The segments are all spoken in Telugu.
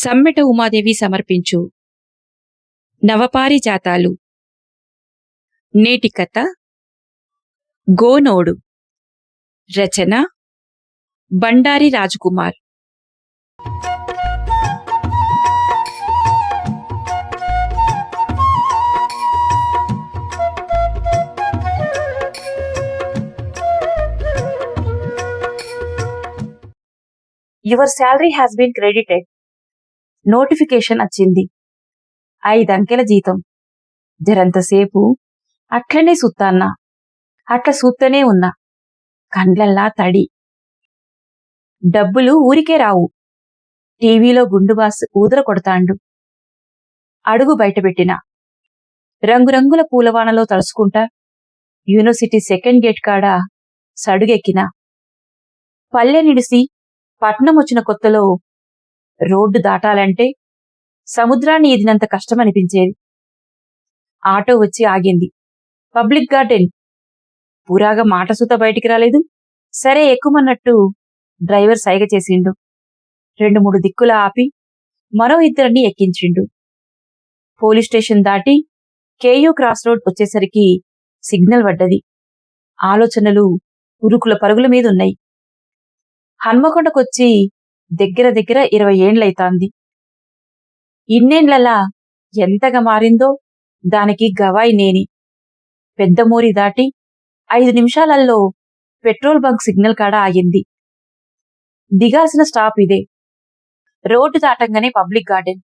సమ్మెట ఉమాదేవి సమర్పించు. నవపారిజాతాలు. నేటి కథ గోనోడు. రచన. Bandari Rajkumar. Your salary has been credited notification వచ్చింది. ఐదంకెల జీతం. జరంతసేపు అట్లనే సుత్తాన్నా. అట్ల సూత్తనే ఉన్నా. కండ్లల్లా తడి. డబ్బులు ఊరికే రావు. టీవీలో గుండుబాస్ ఊదర కొడతాండు. అడుగు బయటపెట్టిన. రంగురంగుల పూలవానలో తలుసుకుంటా యూనివర్సిటీ సెకండ్ గేట్ కాడ సడుగెక్కిన. పల్లె నిడిసి పట్నం వచ్చిన కొత్తలో రోడ్డు దాటాలంటే సముద్రాన్ని ఎదినంత కష్టమనిపించేది. ఆటో వచ్చి ఆగింది. Public garden. పూరాగా మాటసూత బయటికి రాలేదు. సరే ఎక్కుమన్నట్టు డ్రైవర్ సైగ చేసిండు. రెండు మూడు దిక్కుల ఆపి మరో ఇద్దరిని ఎక్కించిండు. పోలీస్ స్టేషన్ దాటి కేయూ క్రాస్ రోడ్ వచ్చేసరికి సిగ్నల్ పడ్డది. ఆలోచనలు ఉరుకుల పరుగుల మీదున్నాయి. హన్మకొండకొచ్చి దగ్గర దగ్గర ఇరవై ఏండ్లైతాంది ఇన్నేండ్లలా ఎంతగా మారిందో దానికి గవాయి నేని. పెద్దమూరి దాటి ఐదు నిమిషాలల్లో పెట్రోల్ బంక్ సిగ్నల్ కాడ ఆగింది. దిగాల్సిన స్టాప్ ఇదే. రోడ్డు దాటంగానే పబ్లిక్ గార్డెన్.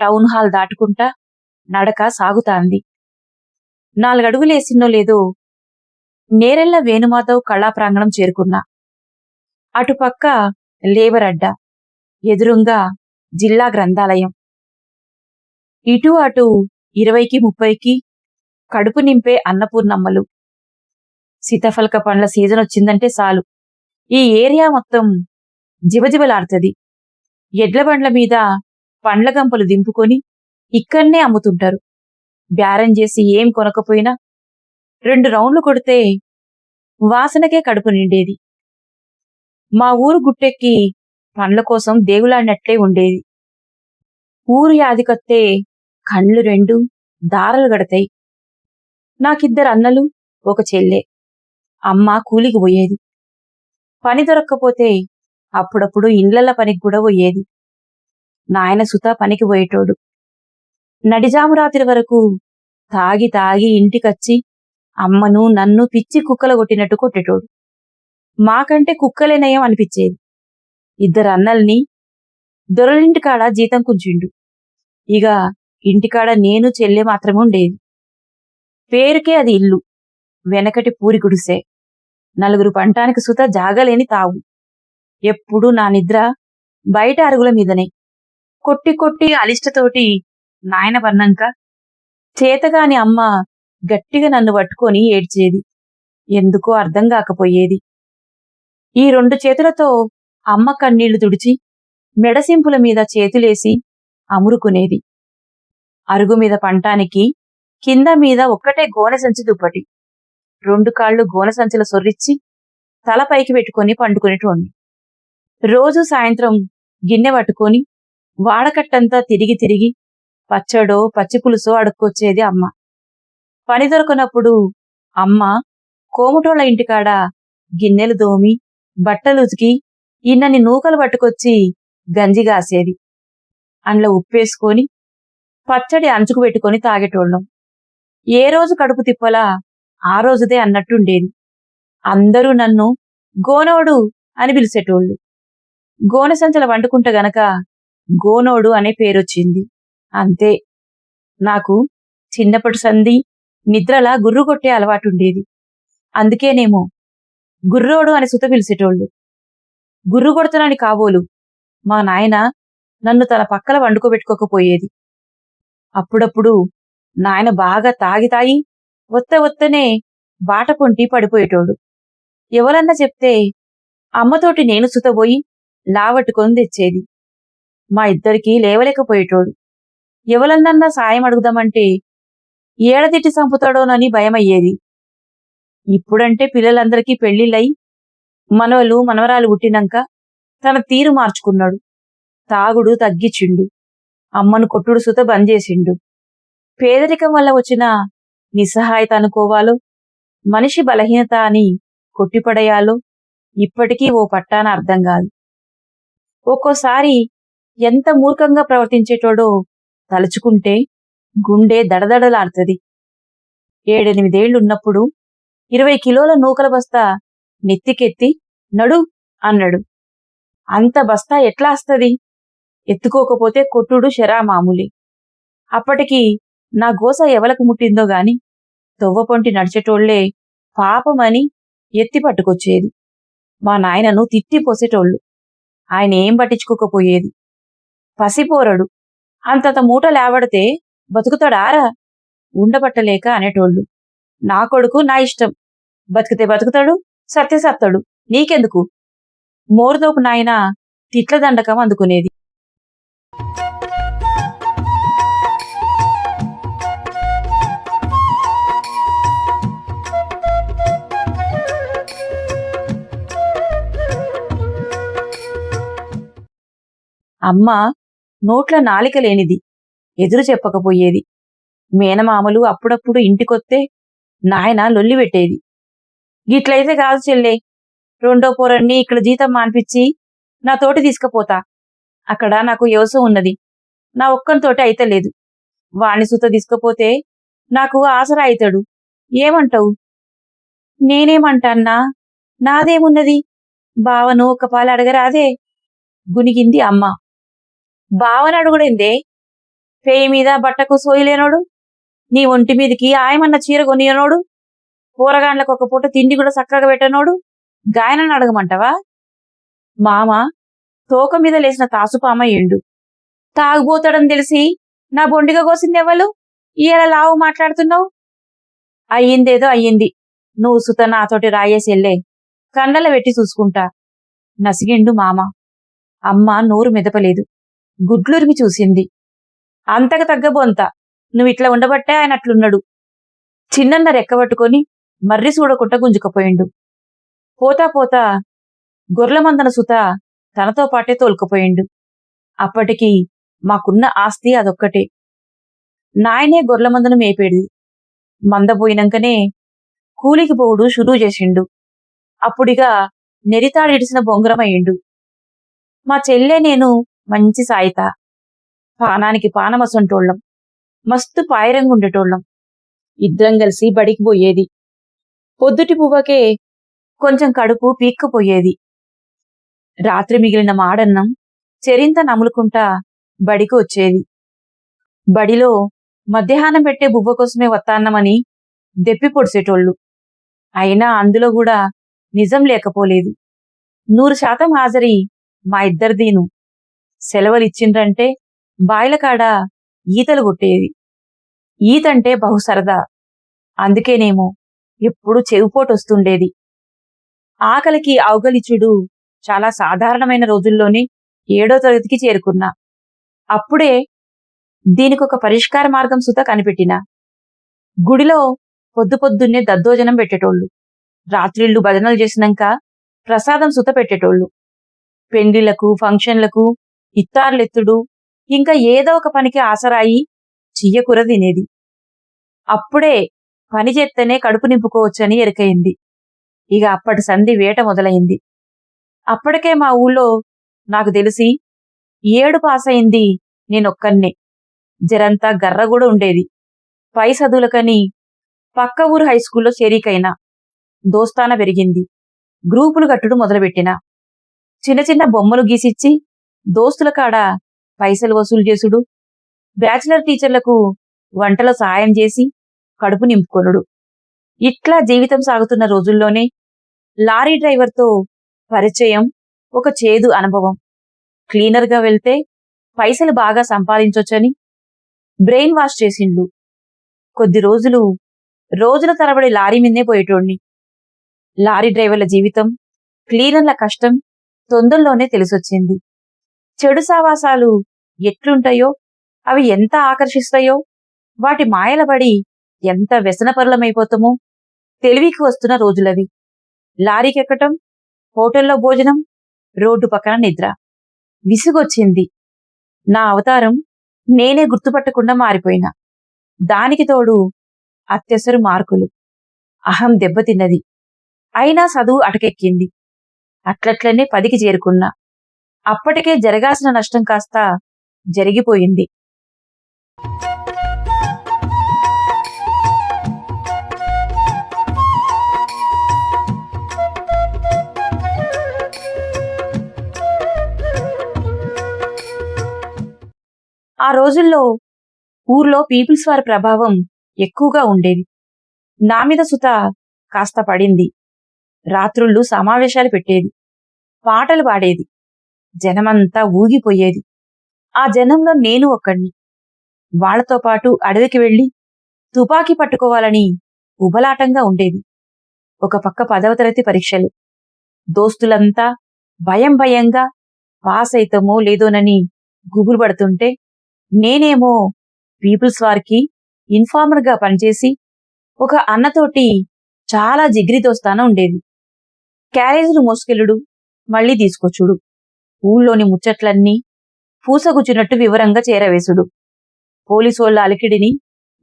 టౌన్ హాల్ దాటుకుంటా నడక సాగుతాంది. నాలుగడుగులేసినో లేదో నేరెళ్ళ వేణుమాధవ్ కళా ప్రాంగణం చేరుకున్నా. అటుపక్క లేబర్ అడ్డా ఎదురుంగా జిల్లా గ్రంథాలయం. ఇటు అటు ఇరవైకి ముప్పైకి కడుపు నింపే అన్నపూర్ణమ్మలు. సీతాఫలక పండ్ల సీజన్ వచ్చిందంటే చాలు. ఈ ఏరియా మొత్తం జివజివలాడుతుంది. ఎడ్ల బండ్ల మీద పండ్ల గంపలు దింపుకొని ఇక్కడనే అమ్ముతుంటారు. బ్యారం చేసి ఏం కొనకపోయినా రెండు రౌండ్లు కొడితే వాసనకే కడుపు నిండేది. మా ఊరు గుట్టెక్కి పండ్ల కోసం దేవులాడినట్లే ఉండేది. ఊరు యాదికొత్తే కండ్లు రెండు దారలు గడతాయి. నాకిద్దరు అన్నలు ఒక చెల్లె. అమ్మ కూలికి పోయేది. పని దొరక్కపోతే అప్పుడప్పుడు ఇండ్లల పనికి కూడా పోయేది. నాయన సుత పనికి పోయేటోడు. నడిజాము రాత్రి వరకు తాగి తాగి ఇంటికొచ్చి అమ్మను నన్ను పిచ్చి కుక్కల కొట్టినట్టు కొట్టేటోడు. మాకంటే కుక్కలే నయం అనిపించేది. ఇద్దరు అన్నల్ని దొరలింటికాడ జీతం కుంచిండు ఇక ఇంటికాడ నేను చెల్లె మాత్రమే ఉండేది. పేరుకే అది ఇల్లు. వెనకటి పూరి గుడిసే. నలుగురు పంటానికి సుత జాగలేని తావు. ఎప్పుడూ నా నిద్ర బయట అరుగుల మీదనే. కొట్టి కొట్టి అలిష్టతోటి నాయన పన్నాక చేతగాని అమ్మ గట్టిగా నన్ను పట్టుకొని ఏడ్చేది. ఎందుకో అర్థం కాకపోయేది. ఈ రెండు చేతులతో అమ్మ కన్నీళ్ళు తుడిచి మెడసింపుల మీద చేతులేసి అమురుకునేది. అరుగు మీద పంటానికి కింద మీద ఒక్కటే గోనెసంచి దుప్పటి. రెండు కాళ్ళు గోనెసంచుల సొర్రిచ్చి తల పైకి పెట్టుకొని పండుకునేటోండి రోజు సాయంత్రం గిన్నె పట్టుకొని వాడకట్టంతా తిరిగి తిరిగి పచ్చడో పచ్చి పులుసో అడుక్కొచ్చేది అమ్మ. పని దొరకనప్పుడు అమ్మ కోముటోళ్ళ ఇంటికాడ గిన్నెలు దోమి బట్టలుతికి ఇన్నని నూకలు పట్టుకొచ్చి గంజిగాసేది అండ్ల ఉప్పేసుకొని పచ్చడి అంచుకు పెట్టుకొని తాగేటోళ్ళం. ఏ రోజు కడుపు తిప్పలా ఆ రోజుదే అన్నట్టుండేది. అందరూ నన్ను గోనోడు అని పిలిచేటోళ్ళు. గోనె సంచల వండుకుంట గనక గోనోడు అనే పేరొచ్చింది. అంతే. నాకు చిన్నప్పటి సంధి నిద్రలా గుర్రు కొట్టే అలవాటుండేది. అందుకేనేమో గుర్రోడు అని సుత పిలిచేటోళ్ళు. గుర్రు కొడుతున్నాని కాబోలు. మా నాయన నన్ను తన పక్కల వండుకోబెట్టుకోకపోయేది. అప్పుడప్పుడు నాయన బాగా తాగి తాగి ఒత్త ఒత్తనే బాట పొంటి పడిపోయేటోడు. ఎవరన్నా చెప్తే అమ్మతోటి నేను సుతబోయి లావట్టుకొని తెచ్చేది. మా ఇద్దరికీ లేవలేకపోయేటోడు. ఎవరన్నా సాయం అడుగుదామంటే ఏడదిట్టి చంపుతాడోనని భయమయ్యేది. ఇప్పుడంటే పిల్లలందరికీ పెళ్ళిళ్ళయి మనవలు మనవరాలు పుట్టినాక తన తీరు మార్చుకున్నాడు. తాగుడు తగ్గిచ్చిండు. అమ్మను కొట్టుడు సుత బంద్ చేసిండు. పేదరికం వల్ల వచ్చిన నిస్సహాయత అనుకోవాలో మనిషి బలహీనత అని కొట్టిపడేయాలో ఇప్పటికీ ఓ పట్టాన అర్థం కాదు. ఒక్కోసారి ఎంత మూర్ఖంగా ప్రవర్తించేటోడో తలుచుకుంటే గుండె దడదడలాడుతుంది. ఏడెనిమిదేళ్ళున్నప్పుడు ఇరవై కిలోల నూకల బస్తా నెత్తికెత్తి నడు అన్నాడు. అంత బస్తా ఎట్లా వస్తది ఎత్తుకోకపోతే కొట్టుడు శరా మామూలి. అప్పటికి నా గోస ఎవలకు ముట్టిందో గాని తొవ్వపొంటి నడిచేటోళ్ళే పాపమని ఎత్తి పట్టుకొచ్చేది. మా నాయనను తిట్టి పోసేటోళ్ళు. ఆయన ఏం పట్టించుకోకపోయేది. పసిపోరడు. అంతంత మూట లేవడితే బతుకుతాడారా? ఉండబట్టలేక అనేటోళ్ళు. నా కొడుకు నా ఇష్టం. బతికితే బతుకుతాడు సత్యసత్తాడు నీకెందుకు? మోరుదోపు నాయన తిట్ల దండకం అందుకునేది. అమ్మ నోట్ల నాలిక లేనిది ఎదురు చెప్పకపోయేది. మేనమామలు అప్పుడప్పుడు ఇంటికొత్తే నాయన లొల్లి పెట్టేది గిట్లయితే కాదు చెల్లె. రెండో పోరన్ని ఇక్కడ జీతం మాన్పించి నా తోటి తీసుకుపోతా. అక్కడ నాకు వ్యవసాయం ఉన్నది. నా ఒక్కనితోటి అయితలేదు. వాణ్ణి సుత తీసుకపోతే నాకు ఆసరా అవుతాడు ఏమంటావు? నేనేమంటాన్నా? నాదేమున్నది? బావను ఒక పాలు అడగరాదే. గునిగింది అమ్మ. బావను అడుగుడిందే? పేయి మీద బట్టకు సోయలేనోడు నీ ఒంటి మీదకి ఆయమన్న చీర కొనియనోడు? కూరగాయలకు ఒక పూట తిండి కూడా చక్కగా పెట్టనోడు? గాయనని అడగమంటావా? మామ తోక మీద లేసిన తాసుపామ ఎండు. తాగుబోతాడని తెలిసి నా బొండిగా కోసిందెవ్వలు ఇలా లావు మాట్లాడుతున్నావు? అయ్యిందేదో అయ్యింది. నువ్వు సుత నాతోటి రాయేసి వెళ్ళే కండల పెట్టి చూసుకుంటా. నసిగిండు మామ. అమ్మ నోరు మెదపలేదు. గుడ్లురిమి చూసింది. అంతకు తగ్గబోంత నువ్వు ఇట్లా ఉండబట్టే ఆయన అట్లున్నాడు. చిన్నన్న రెక్కబట్టుకొని మర్రి చూడకుండా గుంజుకుపోయిండు. పోతా పోతా గొర్రెలమందన సుత తనతో పాటే తోలుకుపోయిండు. అప్పటికి మాకున్న ఆస్తి అదొక్కటే. నాయనే గొర్రెలమందను మేపేడు మందపోయినాకనే కూలికి పోవుడు షురూ చేసిండు. అప్పుడిగా నెరితాడిడిసిన బొంగరమయ్యిండు. మా చెల్లె నేను మంచి సాయిత. పానానికి పానమసంటోళ్ళం. మస్తు పాయరంగుండేటోళ్ళం. ఇద్దరం కలిసి బడికి పోయేది. పొద్దుటి పువ్వకే కొంచెం కడుపు పీక్కుపోయేది. రాత్రి మిగిలిన మాడన్నం చెరింత నములుకుంటా బడికి వచ్చేది. బడిలో మధ్యాహ్నం పెట్టే బువ్వ కోసమే వత్తాన్నమని దెప్పి పొడిసేటోళ్ళు. అయినా అందులో కూడా నిజం లేకపోలేదు. నూరు శాతం హాజరీ మా ఇద్దరిదీను. సెలవులిచ్చిండ్రంటే బాయిలకాడ ఈతలు కొట్టేది. ఈతంటే బహు సరదా. అందుకేనేమో ఎప్పుడు చెవిపోటు వస్తుండేది ఆకలికి అవగలిచుడు చాలా సాధారణమైన రోజుల్లోనే ఏడో తరగతికి చేరుకున్నా. అప్పుడే దీనికొక పరిష్కార మార్గం సుత కనిపెట్టిన. గుడిలో పొద్దు పొద్దున్నే దద్దోజనం పెట్టేటోళ్ళు. రాత్రిళ్ళు భజనలు చేసినాక ప్రసాదం సుత పెట్టేటోళ్ళు. పెండిళ్ళకు ఫంక్షన్లకు ఇత్తార్లెత్తుడు ఇంకా ఏదో ఒక పనికి ఆసరాయి చియ్యకూర తినేది. అప్పుడే పని చేత్తేనే కడుపు నింపుకోవచ్చని ఎరకయింది ఇక అప్పటి సంధి వేట మొదలైంది. అప్పటికే మా ఊళ్ళో నాకు తెలిసి ఏడు పాస్ అయింది నేనొక్కన్నే. జరంతా గర్ర కూడా ఉండేది. పై చదువులకని పక్క ఊరు హై స్కూల్లో చేరికైనా దోస్తాన పెరిగింది. గ్రూపులు కట్టుడు మొదలుపెట్టిన. చిన్న చిన్న బొమ్మలు గీసిచ్చి దోస్తుల కాడ పైసలు వసూలు చేసుడు. బ్యాచిలర్ టీచర్లకు వంటలో సాయం చేసి కడుపు నింపుకొనుడు. ఇట్లా జీవితం సాగుతున్న రోజుల్లోనే లారీ డ్రైవర్తో పరిచయం ఒక చేదు అనుభవం. క్లీనర్గా వెళ్తే పైసలు బాగా సంపాదించొచ్చని బ్రెయిన్ వాష్ చేసిండు కొద్ది రోజులు రోజుల తరబడి లారీ మీదే పోయేటోడిని. లారీ డ్రైవర్ల జీవితం క్లీనర్ల కష్టం తొందరలోనే తెలిసొచ్చింది. చెడు సావాసాలు ఎట్లుంటాయో అవి ఎంత ఆకర్షిస్తాయో వాటి మాయలబడి ఎంత వ్యసనపరులమైపోతామో. తెలివికి వస్తున్న రోజులవి. లారీకెక్కటం హోటల్లో భోజనం రోడ్డు పక్కన నిద్ర. విసుగొచ్చింది. నా అవతారం నేనే గుర్తుపట్టకుండా మారిపోయినా. దానికి తోడు అత్యసరు మార్కులు. అహం దెబ్బతిన్నది అయినా చదువు అటకెక్కింది. అట్లట్లనే పదికి చేరుకున్నా. అప్పటికే జరగాల్సిన నష్టం కాస్త జరిగిపోయింది. ఆ రోజుల్లో ఊర్లో పీపుల్స్ వారి ప్రభావం ఎక్కువగా ఉండేది. నా మీద సుత కాస్త పడింది. రాత్రుళ్ళు సమావేశాలు పెట్టేది. పాటలు పాడేది. జనమంతా ఊగిపోయేది. ఆ జనంలో నేను ఒక్కడిని. వాళ్ళతో పాటు అడవికి వెళ్ళి తుపాకీ పట్టుకోవాలని ఉబలాటంగా ఉండేది. ఒక పక్క పదవ తరగతి పరీక్షలు. దోస్తులంతా భయం భయంగా పాస్ అయితమో లేదోనని గుబులు పడుతుంటే నేనేమో పీపుల్స్ వారికి ఇన్ఫార్మర్గా పనిచేసి ఒక అన్నతోటి చాలా జిగిరి ఉండేది. క్యారేజీలు మోసుకెళ్ళుడు మళ్ళీ తీసుకొచ్చుడు. ఊళ్ళోని ముచ్చట్లన్నీ పూసగుచ్చినట్టు వివరంగా చేరవేసుడు. వాళ్ళ అలికిడిని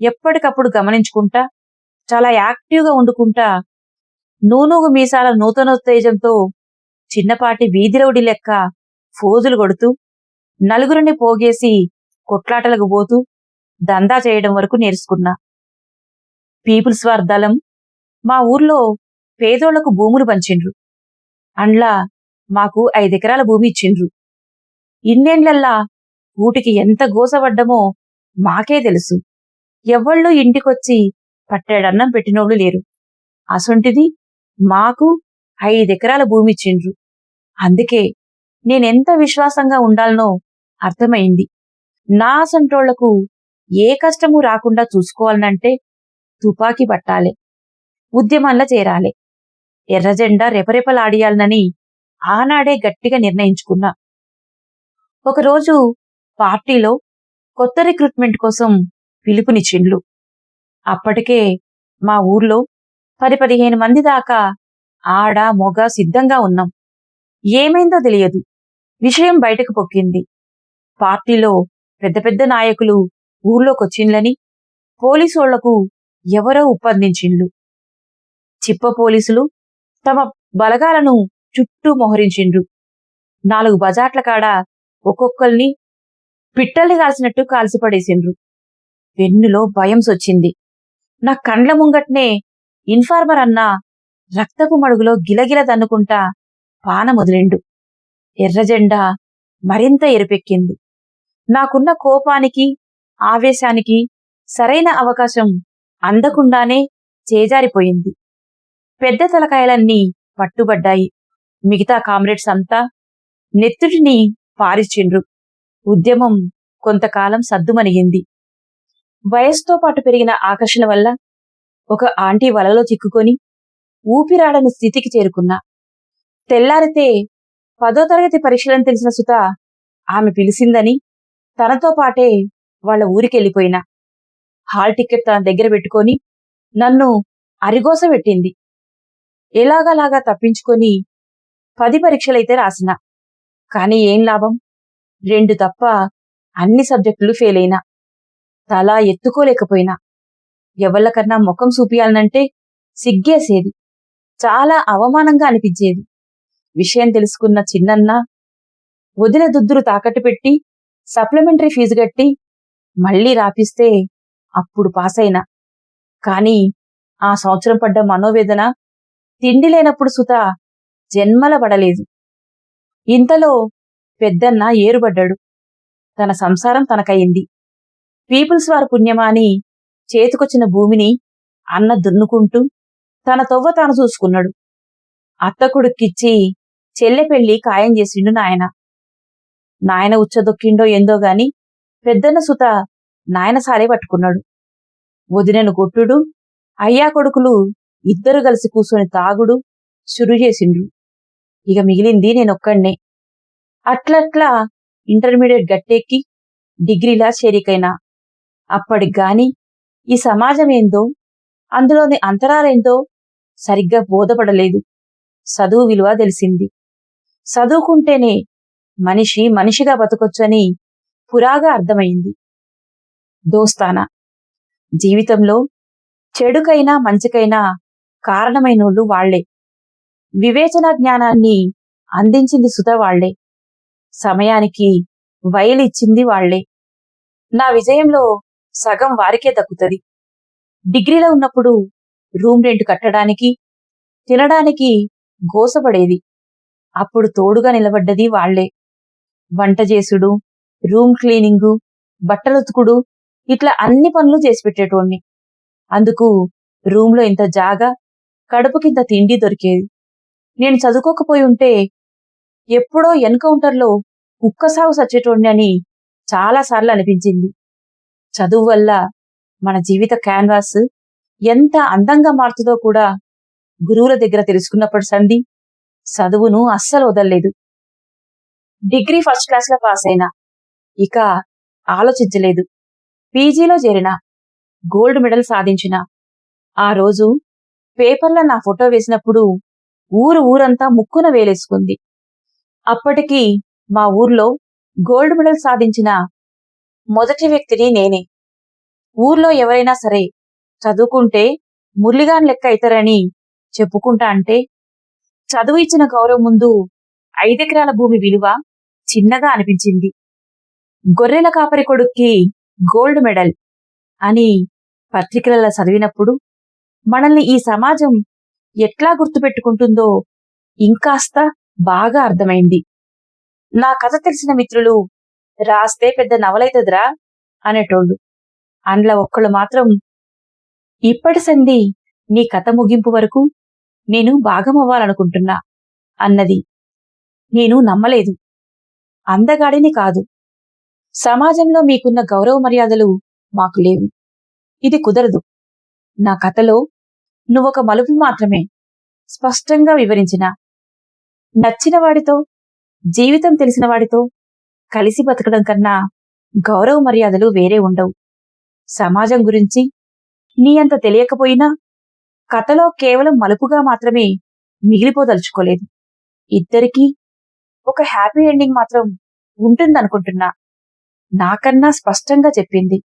ఎప్పటికప్పుడు గమనించుకుంటా చాలా యాక్టివ్గా వండుకుంటా నూనూగు మీసాల నూతనోత్తేజంతో చిన్నపాటి వీధిరౌడి లెక్క ఫోజులు కొడుతూ నలుగురిని పోగేసి కొట్లాటలకు పోతూ దందా చేయడం వరకు నేర్చుకున్నా. పీపుల్స్ వార్ దళం. మా ఊర్లో పేదోళ్ళకు భూములు పంచిండ్రు అండ్లా మాకు ఐదెకరాల భూమి ఇచ్చిండ్రు. ఇన్నేండ్లల్లా ఊటికి ఎంత గోసపడ్డమో మాకే తెలుసు. ఎవళ్ళు ఇంటికొచ్చి పట్టేడన్నం పెట్టినోళ్ళు లేరు. అసొంటిది మాకు ఐదెకరాల భూమి ఇచ్చిండ్రు. అందుకే నేనెంత విశ్వాసంగా ఉండాలనో అర్థమైంది. నా అసంటోళ్ళకు ఏ కష్టము రాకుండా చూసుకోవాలనంటే తుపాకీ పట్టాలే ఉద్యమంలో చేరాలే. ఎర్రజెండా రెపరెపలాడియాలనని ఆనాడే గట్టిగా నిర్ణయించుకున్నా. ఒకరోజు పార్టీలో కొత్త రిక్రూట్మెంట్ కోసం పిలుపునిచ్చిండ్లు. అప్పటికే మా ఊర్లో పది పదిహేను మంది దాకా ఆడ మొగ సిద్ధంగా ఉన్నాం. ఏమైందో తెలియదు. విషయం బయటకు పొక్కింది. పార్టీలో పెద్ద పెద్ద నాయకులు ఊర్లోకొచ్చిండ్లని పోలీసోళ్ళకు ఎవరో ఉప్పందించిండ్లు. చిప్ప పోలీసులు తమ బలగాలను చుట్టూ మొహరించిండ్రు. నాలుగు బజాట్ల కాడ ఒక్కొక్కల్ని పిట్టల్ని కాల్చినట్టు కాల్చిపడేసిండ్రు వెన్నులో భయం సొచ్చింది. నా కండ్ల ముంగట్నే ఇన్ఫార్మర్ అన్న రక్తపు మడుగులో గిలగిల దన్నుకుంటా పాన మొదలెండు. ఎర్రజెండా మరింత ఎరుపెక్కింది. నాకున్న కోపానికి ఆవేశానికి సరైన అవకాశం అందకుండానే చేజారిపోయింది. పెద్ద తలకాయలన్నీ పట్టుబడ్డాయి. మిగతా కామ్రేడ్స్ అంతా నెత్తుడిని పారిచిండ్రు ఉద్యమం కొంతకాలం సద్దుమణిగింది. వయస్సుతో పాటు పెరిగిన ఆకర్షణ వల్ల ఒక ఆంటీ వలలో చిక్కుకొని ఊపిరాడని స్థితికి చేరుకున్నా. తెల్లారితే పదో తరగతి పరీక్షలను తెలిసిన సుత ఆమె పిలిచిందని తనతో పాటే వాళ్ళ ఊరికెళ్ళిపోయినా. హాల్ టికెట్ తన దగ్గర పెట్టుకొని నన్ను అరిగోస పెట్టింది. ఎలాగలాగా తప్పించుకొని పది పరీక్షలైతే రాసిన. కాని ఏం లాభం? రెండు తప్ప అన్ని సబ్జెక్టులు ఫెయిల్ అయినా ఎత్తుకోలేకపోయినా. ఎవళ్ళకన్నా ముఖం చూపియాలనంటే సిగ్గేసేది. చాలా అవమానంగా అనిపించేది. విషయం తెలుసుకున్న చిన్నన్న వదిన దుద్దురు తాకట్టు పెట్టి సప్లిమెంటరీ ఫీజు కట్టి మళ్ళీ రాపిస్తే అప్పుడు పాస్ అయినా. కాని ఆ సంవత్సరం పడ్డ మనోవేదన తిండి లేనప్పుడు సుత జన్మల పడలేదు. ఇంతలో పెద్దన్న ఏరుబడ్డాడు. తన సంసారం తనకయింది పీపుల్స్ వారి పుణ్యమాని చేతికొచ్చిన భూమిని అన్న దున్నుకుంటూ తన తొవ్వ తాను చూసుకున్నాడు. అత్త కొడుక్కిచ్చి చెల్లె పెళ్ళి ఖాయం చేసిండు నాయన. నాయన ఉచ్చదొక్కిండో ఏందో గాని పెద్దన్న సుత నాయన సారే పట్టుకున్నాడు. వదినను కొట్టుడు అయ్యా కొడుకులు ఇద్దరు కలిసి కూసుని తాగుడు చురు చేసిండ్రు. ఇక మిగిలింది నేనొక్కడినే. అట్లట్లా ఇంటర్మీడియట్ గట్టెక్కి డిగ్రీలా చేరికైనా. అప్పటికి గాని ఈ సమాజం ఏందో అందులోని అంతరాలేందో సరిగ్గా బోధపడలేదు. చదువు విలువ తెలిసింది. చదువుకుంటేనే మనిషి మనిషిగా బతకొచ్చని పురాగా అర్థమైంది. దోస్తానా జీవితంలో చెడుకైనా మంచికైనా కారణమైనోళ్ళు వాళ్ళే. వివేచన జ్ఞానాన్ని అందించింది సుధ వాళ్ళే. సమయానికి వయలిచ్చింది వాళ్ళే. నా విజయంలో సగం వారికే దక్కుతుంది. డిగ్రీలో ఉన్నప్పుడు రూమ్ రెంట్ కట్టడానికి తినడానికి గోసపడేది. అప్పుడు తోడుగా నిలబడ్డది వాళ్ళే. వంట చేసుడు రూమ్ క్లీనింగు బట్టలుతుకుడు ఇట్లా అన్ని పనులు చేసి పెట్టేటోణ్ణి అందుకు రూమ్లో ఇంత జాగా కడుపుకింత తిండి దొరికేది. నేను చదువుకోకపోయి ఉంటే ఎప్పుడో ఎన్కౌంటర్లో కుక్కసాగు సచ్చేటోణ్ణి అని చాలాసార్లు అనిపించింది. చదువు వల్ల మన జీవిత క్యాన్వాస్ ఎంత అందంగా మారుతుందో కూడా గురువుల దగ్గర తెలుసుకున్నప్పటి సంధి చదువును అస్సలు వదల్లేదు. డిగ్రీ ఫస్ట్ క్లాస్లో పాస్ అయినా ఇక ఆలోచించలేదు. పీజీలో చేరిన గోల్డ్ మెడల్ సాధించిన ఆ రోజు పేపర్లో నా ఫోటో వేసినప్పుడు ఊరు ఊరంతా ముక్కున వేలేసుకుంది. అప్పటికి మా ఊర్లో గోల్డ్ మెడల్ సాధించిన మొదటి వ్యక్తిని నేనే. ఊర్లో ఎవరైనా సరే చదువుకుంటే మురళిగాన్ లెక్క అవుతారని చెప్పుకుంటా అంటే చదువు ఇచ్చిన గౌరవం ముందు ఐదెకరాల భూమి విలువ చిన్నగా అనిపించింది. గొర్రెల కాపరి కొడుక్కి గోల్డ్ మెడల్ అని పత్రికలలో చదివినప్పుడు మనల్ని ఈ సమాజం ఎట్లా గుర్తుపెట్టుకుంటుందో ఇంకాస్త బాగా అర్థమైంది. నా కథ తెలిసిన మిత్రులు రాస్తే పెద్ద నవలైతదిరా అనేటోళ్ళు. అండ్ల ఒక్కళ్ళు మాత్రం ఇప్పటి సంధి నీ కథ ముగింపు వరకు నేను భాగమవ్వాలనుకుంటున్నా అన్నది నేను నమ్మలేదు. అందగాడిని కాదు. సమాజంలో మీకున్న గౌరవ మర్యాదలు మాకు లేవు. ఇది కుదరదు. నా కథలో నువ్వొక మలుపు మాత్రమే స్పష్టంగా వివరించిన. నచ్చిన వాడితో జీవితం తెలిసిన వాడితో కలిసి బతకడం కన్నా గౌరవ మర్యాదలు వేరే ఉండవు. సమాజం గురించి నీ అంత తెలియకపోయినా కథలో కేవలం మలుపుగా మాత్రమే మిగిలిపోదలుచుకోలేదు. ఇద్దరికీ ఒక హ్యాపీ ఎండింగ్ మాత్రం ఉంటుందనుకుంటున్నా. నాకన్నా స్పష్టంగా చెప్పింది.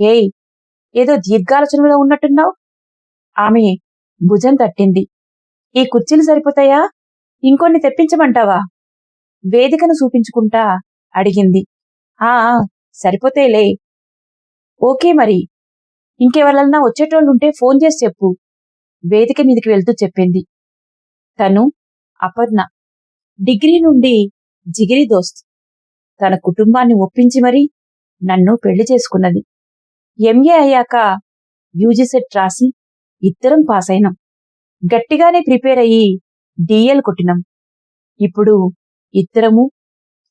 ఏయ్ ఏదో దీర్ఘాలోచనలో ఉన్నట్టున్నావు? ఆమె భుజం తట్టింది. ఈ కుర్చీలు సరిపోతాయా? ఇంకొన్ని తెప్పించమంటావా? వేదికను చూపించుకుంటా అడిగింది. ఆ సరిపోతేలే. ఓకే మరి. ఇంకెవరన్నా వచ్చేటోళ్ళుంటే ఫోన్ చేసి చెప్పు. వేదిక మీదకి వెళ్తూ చెప్పింది. తను అపర్ణ. డిగ్రీ నుండి జిగిరి దోస్త్. తన కుటుంబాన్ని ఒప్పించి మరీ నన్ను పెళ్ళి చేసుకున్నది. ఎంఏ అయ్యాక యూజీ సెట్ రాసి ఇద్దరం పాస్ అయినాం గట్టిగానే ప్రిపేర్ అయ్యి డిఎల్ కొట్టినాం. ఇప్పుడు ఇద్దరము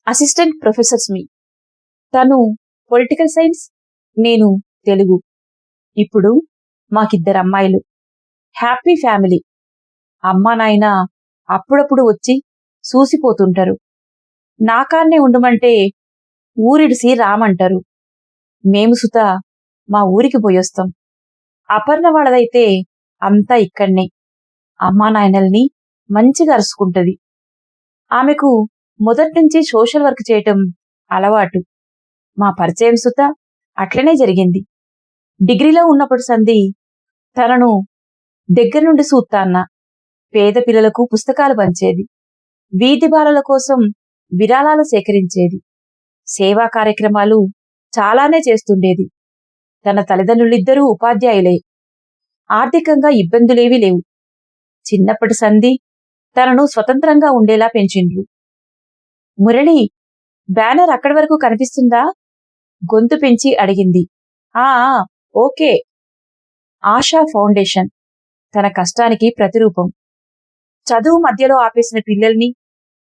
అసిస్టెంట్ ప్రొఫెసర్స్ మీ. తను పొలిటికల్ సైన్స్ నేను తెలుగు. ఇప్పుడు మాకిద్దరు అమ్మాయిలు. హ్యాపీ ఫ్యామిలీ అమ్మా నాయన అప్పుడప్పుడు వచ్చి చూసిపోతుంటారు. నాకాన్నే ఉండమంటే ఊరిడిసి రామంటారు మేము సుత మా ఊరికి పోయొస్తాం. అపర్ణ వాళ్ళదైతే అంతా ఇక్కడనే. అమ్మా నాయనల్ని మంచిగా అరుచుకుంటది ఆమెకు మొదట్నుంచి సోషల్ వర్క్ చేయటం అలవాటు. మా పరిచయం సుత అట్లనే జరిగింది. డిగ్రీలో ఉన్నప్పుడు సంధి తనను దగ్గర నుండి సూత్తాన్న. పేద పిల్లలకు పుస్తకాలు పంచేది. వీధి బాలల కోసం విరాళాలు సేకరించేది. సేవా కార్యక్రమాలు చాలానే చేస్తుండేది. తన తల్లిదండ్రులిద్దరూ ఉపాధ్యాయులే. ఆర్థికంగా ఇబ్బందులేవీ లేవు. చిన్నప్పటి సంధి తనను స్వతంత్రంగా ఉండేలా పెంచిండ్రు. మురళి బ్యానర్ అక్కడి వరకు కనిపిస్తుందా? గొంతు పెంచి అడిగింది. ఆ ఓకే. ఆశా ఫౌండేషన్ తన కష్టానికి ప్రతిరూపం. చదువు మధ్యలో ఆపేసిన పిల్లల్ని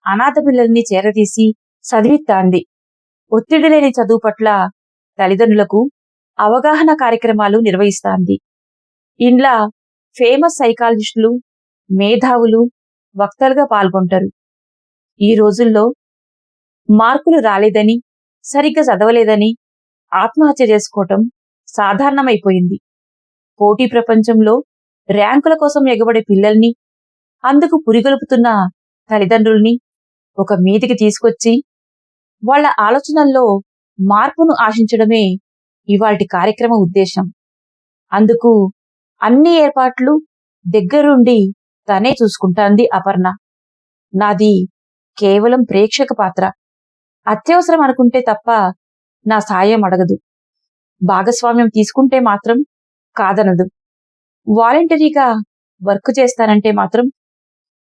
అనాథ పిల్లల్ని చేరదీసి చదివిత్తాంది. ఒత్తిడి లేని చదువు పట్ల తల్లిదండ్రులకు అవగాహన కార్యక్రమాలు నిర్వహిస్తాంది. ఇండ్లా ఫేమస్ సైకాలజిస్టులు మేధావులు వక్తలుగా పాల్గొంటారు. ఈ రోజుల్లో మార్కులు రాలేదని సరిగ్గా చదవలేదని ఆత్మహత్య చేసుకోవటం సాధారణమైపోయింది. పోటీ ప్రపంచంలో ర్యాంకుల కోసం ఎగబడే పిల్లల్ని అందుకు పురిగొలుపుతున్న తల్లిదండ్రుల్ని ఒక మీదికి తీసుకొచ్చి వాళ్ళ ఆలోచనల్లో మార్పును ఆశించడమే ఇవాటి కార్యక్రమ ఉద్దేశం. అందుకు అన్ని ఏర్పాట్లు దగ్గరుండి తనే చూసుకుంటాంది అపర్ణ. నాది కేవలం ప్రేక్షక పాత్ర. అత్యవసరం అనుకుంటే తప్ప నా సాయం అడగదు. భాగస్వామ్యం తీసుకుంటే మాత్రం కాదనదు. వాలంటరీగా వర్క్ చేస్తానంటే మాత్రం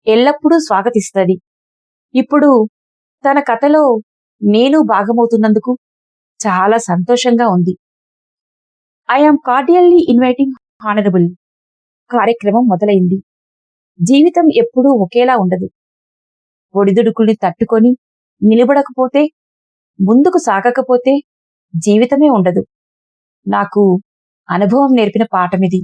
ఎల్లప్పుడూ స్వాగతిస్తుంది. ఇప్పుడు తన కథలో నేను భాగమవుతున్నందుకు చాలా సంతోషంగా ఉంది. I am cordially inviting honourable. కార్యక్రమం మొదలైంది. జీవితం ఎప్పుడూ ఒకేలా ఉండదు. ఒడిదుడుకుల్ని తట్టుకొని నిలబడకపోతే ముందుకు సాగకపోతే జీవితమే ఉండదు. నాకు అనుభవం నేర్పిన పాఠమిది.